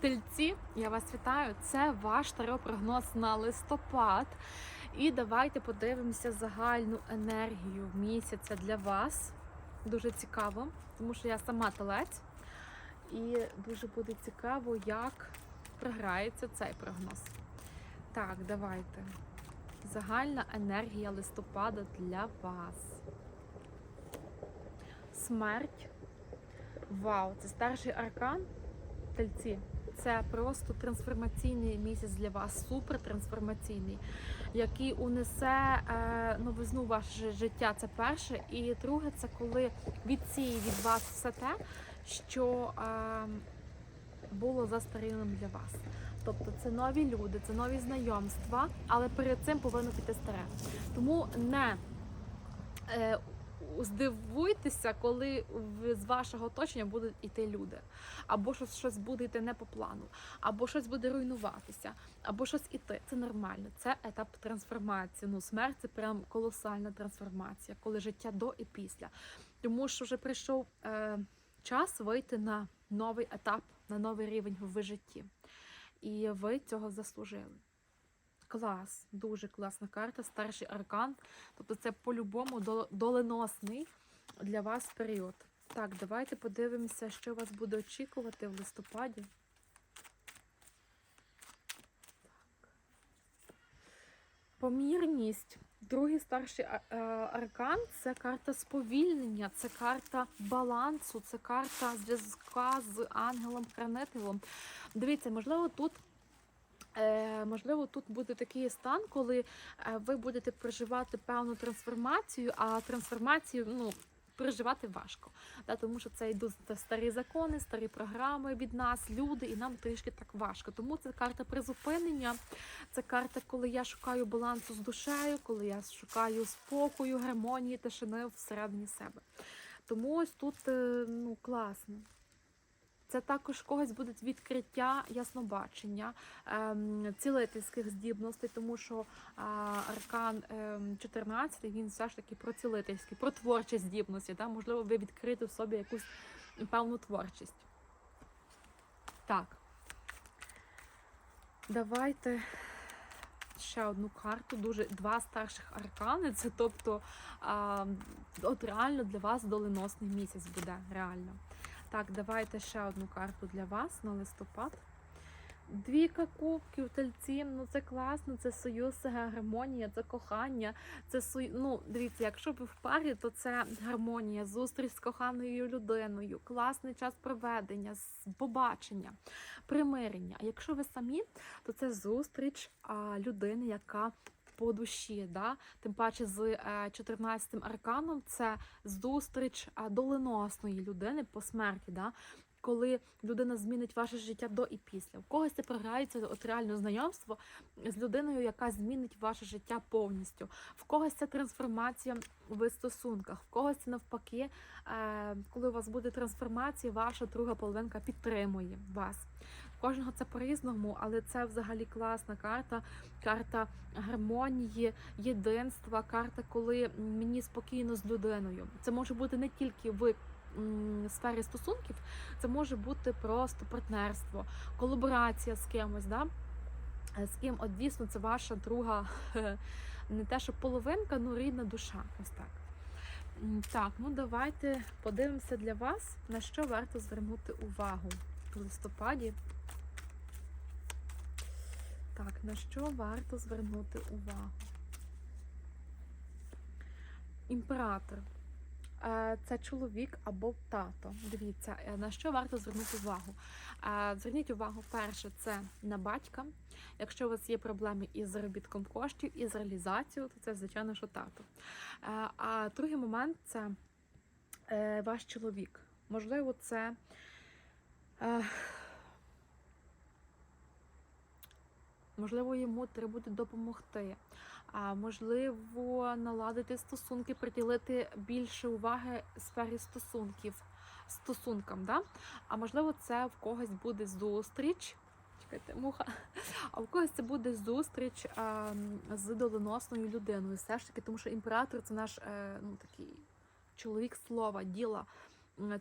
Тельці, я вас вітаю. Це ваш таропрогноз на листопад. І давайте подивимося загальну енергію місяця для вас. Дуже цікаво, тому що я сама телець. І дуже буде цікаво, як програється цей прогноз. Так, давайте. Загальна енергія листопада для вас. Смерть. Вау, це старший аркан. Тельці. Це просто трансформаційний місяць для вас, супер трансформаційний, який унесе е, новизну ваше життя. Це перше. І друге, це коли відсіє від вас все те, що е, було застарілим для вас. Тобто це нові люди, це нові знайомства, але перед цим повинно піти старе. Тому не е, здивуйтеся, коли з вашого оточення будуть йти люди, або щось, щось буде йти не по плану, або щось буде руйнуватися, або щось іти. Це нормально. Це етап трансформації. Ну, смерть це прям колосальна трансформація, коли життя до і після. Тому що вже прийшов е, час вийти на новий етап, на новий рівень в житті. І ви цього заслужили. Клас, дуже класна карта, старший аркан. Тобто це по-любому доленосний для вас період. Так, давайте подивимося, що вас буде очікувати в листопаді. Так. Помірність. Другий старший е, аркан це карта сповільнення, це карта балансу, це карта зв'язка з ангелом-хранителем. Дивіться, можливо, тут. Е, Можливо, тут буде такий стан, коли е, ви будете проживати певну трансформацію, а трансформацію ну, переживати важко. Да, тому що це йдуть старі закони, старі програми від нас, люди, і нам трішки так важко. Тому це карта призупинення, це карта, коли я шукаю балансу з душею, коли я шукаю спокою, гармонії, тишини всередині себе. Тому ось тут е, ну, класно. Це також когось буде відкриття яснобачення, ем, цілительських здібностей, тому що а, аркан ем, 14 він все ж таки про цілительські, про творчі здібності. Да? Можливо, ви відкрите в собі якусь певну творчість. Так. Давайте ще одну карту. Дуже два старших аркани. Це тобто, а, от реально для вас доленосний місяць буде реально. Так, давайте ще одну карту для вас на листопад. Двійка кубків, тельці, ну це класно, це союз, гармонія, це кохання. Це сою... Ну, дивіться, якщо ви в парі, то це гармонія, зустріч з коханою людиною, класний час проведення, побачення, примирення. А якщо ви самі, то це зустріч а, людини, яка по душі, да? тим паче з е, 14-м арканом це зустріч доленосної людини по смерті. Да? Коли людина змінить ваше життя до і після. В когось це програється от реально знайомство з людиною, яка змінить ваше життя повністю. В когось це трансформація в стосунках, в когось це навпаки, е, коли у вас буде трансформація, ваша друга половинка підтримує вас. Кожного це по-різному, але це взагалі класна карта. Карта гармонії, єдинства, карта, коли мені спокійно з людиною. Це може бути не тільки в м, сфері стосунків, це може бути просто партнерство, колаборація з кимось. Да? Е, З ким от дійсно це ваша друга, не те, що половинка, ну рідна душа. Ось так. Так, ну давайте подивимося для вас, на що варто звернути увагу в листопаді. Так, на що варто звернути увагу? Імператор. Е, Це чоловік або тато. Дивіться, е, на що варто звернути увагу. Е, Зверніть увагу, перше, це на батька. Якщо у вас є проблеми із заробітком коштів, із реалізацією, то це, звичайно, що тато. А другий момент це ваш чоловік. Можливо, це. Можливо, йому треба буде допомогти. А можливо, наладити стосунки, приділити більше уваги сфері стосунків, стосункам. Да? А можливо, це в когось буде зустріч. Чекайте, муха. А в когось це буде зустріч а, з доленосною людиною. Все ж таки, тому що імператор це наш е, ну, такий чоловік слова, діла.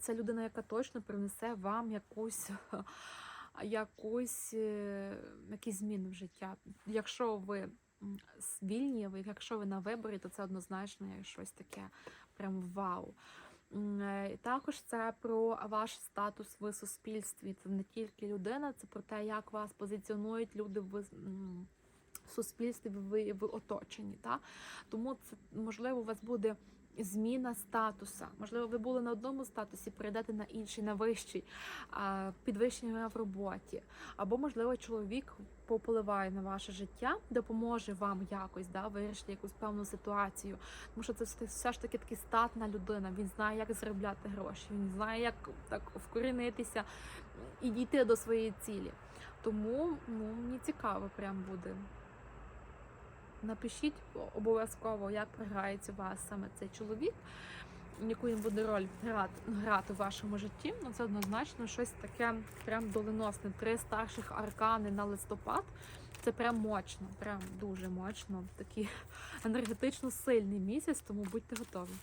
Це людина, яка точно принесе вам якусь якусь, е, якісь зміни в життя. Якщо ви вільні, якщо ви на виборі, то це однозначно щось таке прям вау. Е, Також це про ваш статус в суспільстві. Це не тільки людина, це про те, як вас позиціонують люди в суспільстві, в, в оточенні. Та? Тому це можливо у вас буде зміна статуса. Можливо, ви були на одному статусі, перейдете на інший, на вищий, підвищення в роботі. Або, можливо, чоловік попливає на ваше життя, допоможе вам якось да, вирішити якусь певну ситуацію. Тому що це все ж таки таки статна людина. Він знає, як заробляти гроші, він знає, як так вкорінитися і дійти до своєї цілі. Тому ну, мені цікаво прям буде. Напишіть обов'язково, як програється у вас саме цей чоловік, яку він буде роль грати, в вашому житті. Ну, це однозначно щось таке прям доленосне. Три старших аркани на листопад. Це прям мощно, прям дуже мощно. Такий енергетично сильний місяць, тому будьте готові.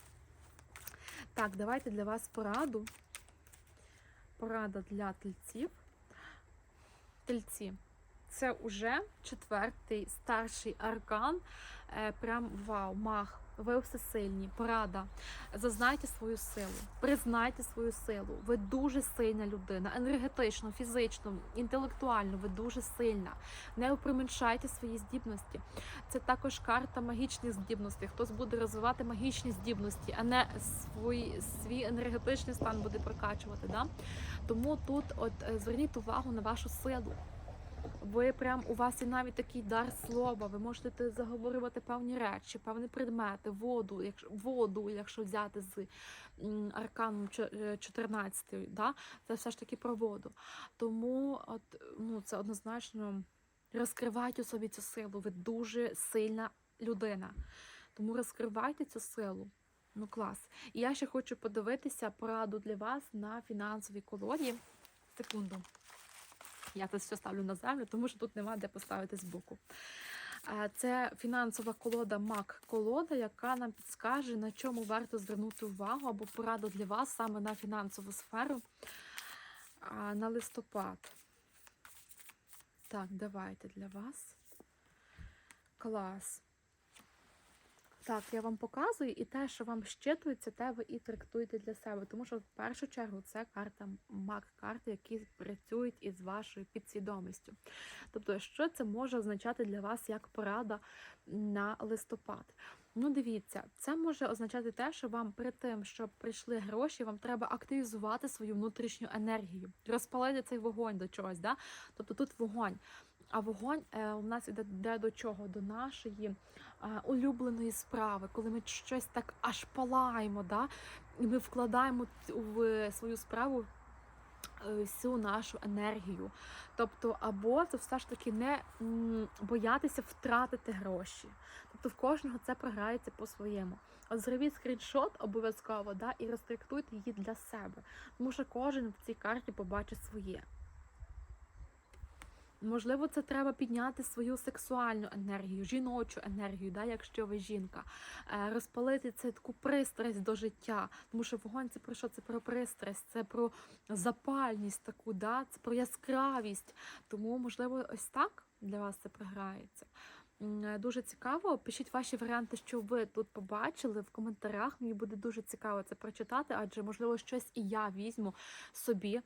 Так, давайте для вас пораду. Порада для тельців. Тельці. Це уже четвертий старший аркан. Е, Прям вау, мах. Ви всесильні, порада. Зазнайте свою силу, признайте свою силу. Ви дуже сильна людина, енергетично, фізично, інтелектуально. Ви дуже сильна. Не применшайте свої здібності. Це також карта магічних здібностей. Хтось буде розвивати магічні здібності, а не свій, свій енергетичний стан буде прокачувати. Да? Тому тут, от е, зверніть увагу на вашу силу. Ви прям у вас є навіть такий дар слова. Ви можете заговорювати певні речі, певні предмети, воду, якщо воду, якщо взяти з арканом е, 14, да? це все ж таки про воду. Тому от, ну, це однозначно розкривайте у собі цю силу. Ви дуже сильна людина. Тому розкривайте цю силу. Ну клас. І я ще хочу подивитися пораду для вас на фінансовій колоді. Секунду. Я це все ставлю на землю, тому що тут нема де поставити боку. Це фінансова колода Мак колода, яка нам підскаже, на чому варто звернути увагу або пораду для вас саме на фінансову сферу на листопад. Так, давайте для вас. Клас. Так, я вам показую, і те, що вам щитується, те ви і трактуєте для себе. Тому що в першу чергу це карта мак карти, які працюють із вашою підсвідомістю. Тобто, що це може означати для вас як порада на листопад? Ну, дивіться, це може означати те, що вам перед тим, щоб прийшли гроші, вам треба активізувати свою внутрішню енергію, розпалити цей вогонь до чогось. Да? Тобто тут вогонь. А вогонь е, у нас іде де до чого? До нашої е, улюбленої справи, коли ми щось так аж палаємо, да? і ми вкладаємо в свою справу е, всю нашу енергію. Тобто, або це все ж таки не боятися втратити гроші. Тобто в кожного це програється по-своєму. От зробіть скріншот обов'язково да, і розтрактуйте її для себе. Тому що кожен в цій карті побачить своє. Можливо, це треба підняти свою сексуальну енергію, жіночу енергію, да, якщо ви жінка, Е, розпалити це таку пристрасть до життя. Тому що вогонь це про що? Це про пристрасть, це про запальність таку, да, це про яскравість. Тому, можливо, ось так для вас це програється. Е, Дуже цікаво. Пишіть ваші варіанти, що ви тут побачили в коментарях. Мені буде дуже цікаво це прочитати, адже можливо щось і я візьму собі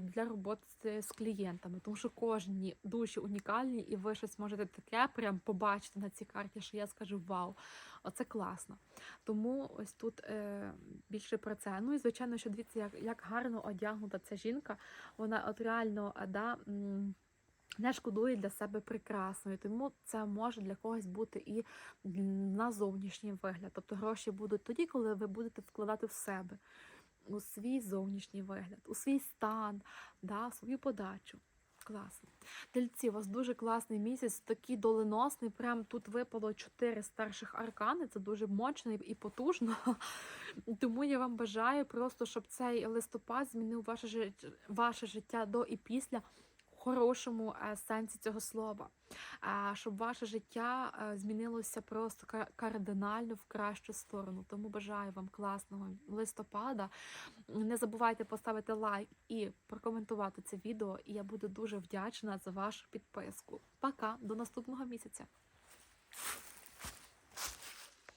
для роботи з клієнтами, тому що кожні душі унікальні, і ви щось можете таке прям побачити на цій карті, що я скажу вау, оце класно. Тому ось тут е, більше про це. Ну і звичайно, що дивіться, як, як гарно одягнута ця жінка. Вона от реально е, да. не шкодує для себе прекрасною, тому це може для когось бути і на зовнішній вигляд. Тобто гроші будуть тоді, коли ви будете вкладати в себе, у свій зовнішній вигляд, у свій стан, да, свою подачу. Класно. Тельці, у вас дуже класний місяць, такий доленосний. Прям тут випало чотири старших аркани. Це дуже мощно і потужно. Тому я вам бажаю просто, щоб цей листопад змінив ваше життя до і після хорошому е, сенсі цього слова, щоб ваше життя е, змінилося просто кардинально в кращу сторону. Тому бажаю вам класного листопада. Не забувайте поставити лайк і прокоментувати це відео. І я буду дуже вдячна за вашу підписку. Пока, до наступного місяця.